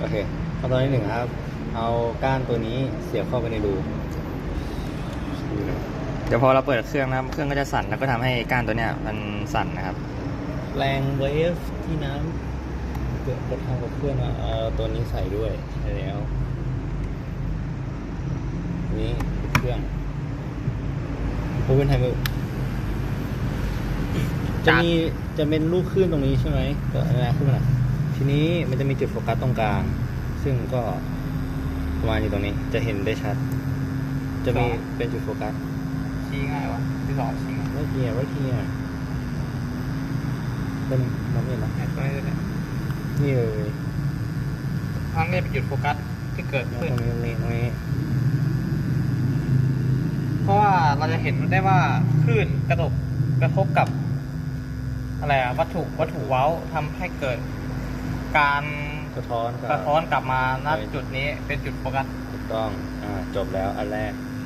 โอเคขั้นตอนที่หนึ่งครับ เอาก้านตัวนี้เสียบเข้าไปในรูดูนะเดี๋ยวพอเราเปิดเครื่องนะครับเครื่องก็จะสั่นแล้วก็ทำให้ก้านตัวเนี้ยมันสั่นนะครับ แรงเวฟที่น้ำเกิดกระทำกับเครื่องอะเอาตัวนี้ใส่ด้วยใช่แล้ว นี่เครื่องโอเวนไทม์จะมีจะเป็นลูกคลื่นตรงนี้ใช่ไหมก็อันนี้ขึ้นมาหน่อย ทีนี้มันจะมีจุดโฟกัสตรงกลาง ซึ่งก็ประมาณอยู่ตรงนี้ จะเห็นได้ชัด จะมีเป็นจุดโฟกัส ชี้ง่ายวะที่สองชี้ง่าย right here right here เป็นมองไม่เห็นหรอตัวนี้เลยนี่เลยทั้งนี้เป็นจุดโฟกัสที่เกิดตรขึ้นงนี้ตรงนี้ตรงนี้เพราะว่าเราจะเห็นได้ว่าคลื่นกระทบกระทบกับอะไรอะวัตถุวัตถุเว้าทำให้เกิด การสะท้อนกับสะท้อนกลับมาณจุดนี้เป็นจุดโฟกัสถูกต้องอ่าจบแล้วอันแรก